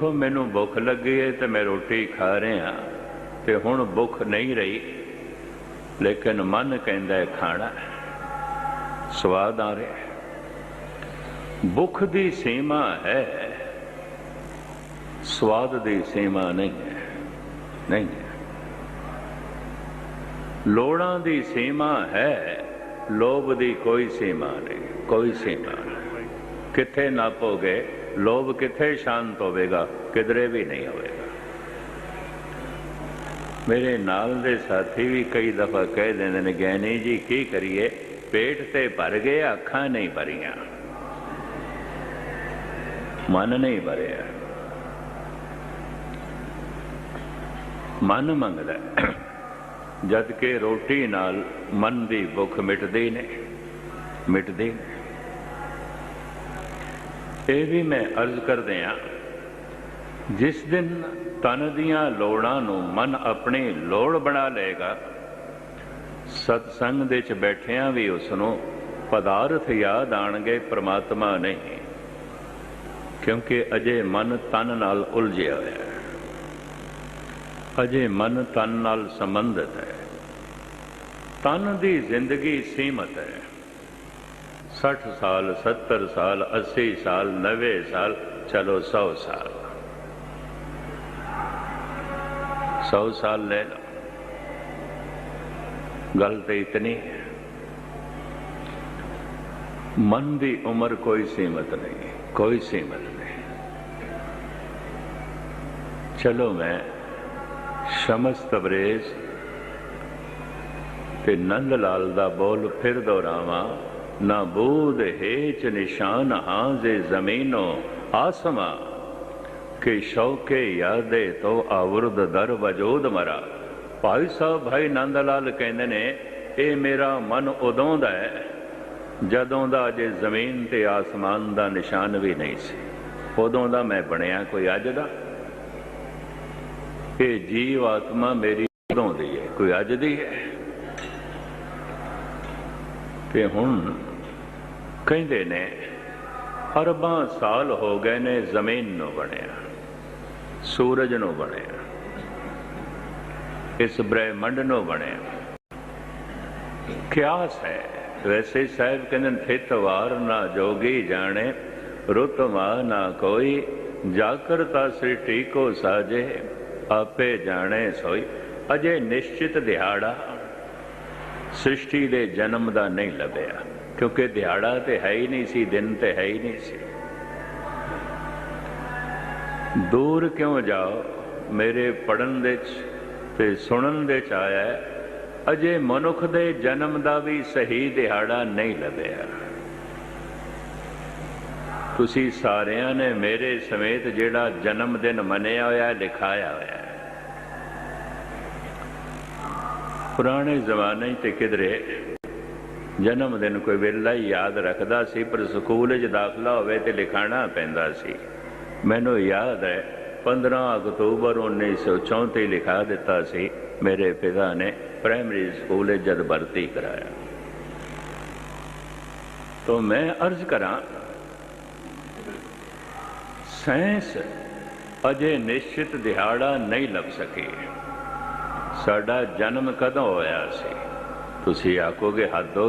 ਦੇਖੋ, ਮੈਨੂੰ ਭੁੱਖ ਲੱਗੀ ਹੈ ਤੇ ਮੈਂ ਰੋਟੀ ਖਾ ਰਿਹਾ ਤੇ ਹੁਣ ਭੁੱਖ ਨਹੀਂ ਰਹੀ। ਲੇਕਿਨ ਮਨ ਕਹਿੰਦਾ ਹੈ, ਖਾਣਾ ਹੈ। ਸਵਾਦ ਆ ਰਿਹਾ ਹੈ। ਭੁੱਖ ਦੀ ਸੀਮਾ ਹੈ। ਸਵਾਦ ਦੀ ਸੀਮਾ ਨਹੀਂ ਹੈ। ਨਹੀਂ ਲੋੜਾਂ ਦੀ ਸੀਮਾ ਹੈ। ਲੋਭ ਦੀ ਕੋਈ ਸੀਮਾ ਨਹੀਂ। ਕੋਈ ਸੀਮਾ ਨਹੀਂ। ਕਿੱਥੇ ਨਾਪੋਗੇ? ਲੋਭ ਕਿੱਥੇ ਸ਼ਾਂਤ ਹੋਵੇਗਾ, ਕਿਧਰੇ ਵੀ ਨਹੀਂ ਹੋਵੇਗਾ। ਮੇਰੇ ਨਾਲ ਦੇ ਸਾਥੀ ਵੀ ਕਈ ਦਫਾ ਕਹਿ ਦਿੰਦੇ ਨੇ ਗਿਆਨੀ ਜੀ ਕੀ ਕਰੀਏ? ਪੇਟ ਤੇ ਭਰ ਗਏ, ਅੱਖਾਂ ਨਹੀਂ ਭਰੀਆਂ। ਮਨ ਨਹੀਂ ਭਰਿਆ। ਮਨ ਮੰਗਦਾ ਹੈ। ਜਦ ਕਿ ਰੋਟੀ ਨਾਲ ਮਨ ਦੀ ਭੁੱਖ ਮਿਟਦੀ ਨੇ ਮਿਟਦੀ ਨੇ ਇਹ ਵੀ ਮੈਂ ਅਰਜ਼ ਕਰਦੇ ਆ ਜਿਸ ਦਿਨ ਤਨ ਦੀਆਂ ਲੋੜਾਂ ਨੂੰ ਮਨ ਆਪਣੀ ਲੋੜ ਬਣਾ ਲਏਗਾ, ਸਤਸੰਗ ਦੇ ਵਿੱਚ ਬੈਠਿਆਂ ਵੀ ਉਸ ਨੂੰ ਪਦਾਰਥ ਯਾਦ ਆਣਗੇ, ਪ੍ਰਮਾਤਮਾ ਨਹੀਂ ਕਿਉਂਕਿ ਅਜੇ ਮਨ ਤਨ ਨਾਲ ਉਲਝਿਆ ਹੋਇਆ ਹੈ। ਅਜੇ ਮਨ ਤਨ ਨਾਲ ਸੰਬੰਧਿਤ ਹੈ। ਤਨ ਦੀ ਜ਼ਿੰਦਗੀ ਸੀਮਤ ਹੈ। 60 ਸਾਲ 70 ਸਾਲ 80 ਸਾਲ 90 ਸਾਲ, ਚਲੋ 100 ਸਾਲ। 100 ਸਾਲ ਲੈ ਲਓ। ਗੱਲ ਤੇ ਇਤਨੀ ਹੈ। ਮਨ ਦੀ ਉਮਰ ਕੋਈ ਸੀਮਤ ਨਹੀਂ, ਕੋਈ ਸੀਮਤ ਨਹੀਂ। ਚਲੋ ਮੈਂ ਸ਼ਮਸ ਤਬਰੇਜ਼ ਤੇ ਨੰਦ ਲਾਲ ਦਾ ਬੋਲ ਫਿਰ ਦੁਹਰਾਵਾਂ। ਨਾ ਬੂਦ ਹੇਚ ਨਿਸ਼ਾਨ ਹਾਂ ਜੇ ਜ਼ਮੀਨੋ ਆਸਮਾ, ਕਿ ਸ਼ੌਕੇ ਯਾਦੇ ਆਵਰਦ ਦਰ ਵਜੂਦ ਮਰਾ। ਭਾਈ ਸਾਹਿਬ ਭਾਈ ਨੰਦ ਲਾਲ ਕਹਿੰਦੇ ਨੇ ਇਹ ਮੇਰਾ ਮਨ ਉਦੋਂ ਦਾ ਹੈ, ਜਦੋਂ ਦਾ ਅਜੇ ਜ਼ਮੀਨ ਤੇ ਆਸਮਾਨ ਦਾ ਨਿਸ਼ਾਨ ਵੀ ਨਹੀਂ ਸੀ। ਉਦੋਂ ਦਾ ਮੈਂ ਬਣਿਆ ਕੋਈ ਅੱਜ ਦਾ। ਇਹ ਜੀਵ ਆਤਮਾ ਮੇਰੀ ਉਦੋਂ ਦੀ ਹੈ, ਕੋਈ ਅੱਜ ਦੀ ਹੈ। ਤੇ ਹੁਣ ਕਹਿੰਦੇ ਨੇ, ਅਰਬਾਂ ਸਾਲ ਹੋ ਗਏ ਨੇ ਜ਼ਮੀਨ ਨੂੰ ਬਣਿਆ, ਸੂਰਜ ਨੂੰ ਬਣਿਆ, ਇਸ ਬ੍ਰਹਿਮੰਡ ਨੂੰ ਬਣਿਆ। ਕਿਆਸ ਹੈ, ਵੈਸੇ ਸਾਹਿਬ ਕਹਿੰਦੇ ਥਿਤਵਾਰ ਨਾ ਜੋਗੀ ਜਾਣੇ ਰੁਤਮਾ ਨਾ ਕੋਈ ਜਾਕਰਤਾ ਸ੍ਰਿਸ਼ਟੀ ਕੋ ਸਾਜੇ, ਆਪੇ ਜਾਣੇ ਸੋਈ, ਅਜੇ ਨਿਸ਼ਚਿਤ ਦਿਹਾੜਾ, ਸ੍ਰਿਸ਼ਟੀ ਦੇ ਜਨਮ ਦਾ ਨਹੀਂ ਲੱਭਿਆ। ਕਿਉਂਕਿ ਦਿਹਾੜਾ ਤੇ ਹੈ ਹੀ ਨਹੀਂ ਸੀ, ਦਿਨ ਤੇ ਹੈ ਹੀ ਨਹੀਂ ਸੀ। ਦੂਰ ਕਿਉਂ ਜਾਓ? ਮੇਰੇ ਪੜਨ ਦੇ ਚ ਤੇ ਸੁਣਨ ਦੇ ਚ ਆਇਆ ਅਜੇ ਮਨੁੱਖ ਦੇ ਜਨਮ ਦਾ ਵੀ ਸਹੀ ਦਿਹਾੜਾ ਨਹੀਂ ਲੱਭਿਆ। ਤੁਸੀਂ ਸਾਰਿਆਂ ਨੇ ਮੇਰੇ ਸਮੇਤ ਜਿਹੜਾ ਜਨਮ ਦਿਨ ਮੰਨਿਆ ਹੋਇਆ ਲਿਖਾਇਆ ਹੋਇਆ ਪੁਰਾਣੇ ਜ਼ਮਾਨੇ ਤੇ ਕਿਧਰੇ ਜਨਮ ਦਿਨ ਕੋਈ ਵੇਲਾ ਹੀ ਯਾਦ ਰੱਖਦਾ ਸੀ, ਪਰ ਸਕੂਲ 'ਚ ਦਾਖਲਾ ਹੋਵੇ ਤੇ ਲਿਖਾਣਾ ਪੈਂਦਾ ਸੀ। ਮੈਨੂੰ ਯਾਦ ਹੈ 15 ਅਕਤੂਬਰ 1934 ਲਿਖਾ ਦਿੱਤਾ ਸੀ ਮੇਰੇ ਪਿਤਾ ਨੇ ਪ੍ਰਾਇਮਰੀ ਸਕੂਲ ਜਦ ਭਰਤੀ ਕਰਾਇਆ। ਤਾਂ ਮੈਂ ਅਰਜ਼ ਕਰਾਂ, ਸਾਇੰਸ ਅਜੇ ਨਿਸ਼ਚਿਤ ਦਿਹਾੜਾ ਨਹੀਂ ਲੱਭ ਸਕੀ। ਸਾਡਾ ਜਨਮ ਕਦੋਂ ਹੋਇਆ ਸੀ? ਤੁਸੀਂ ਆਖੋਗੇ ਹੱਦੋਂ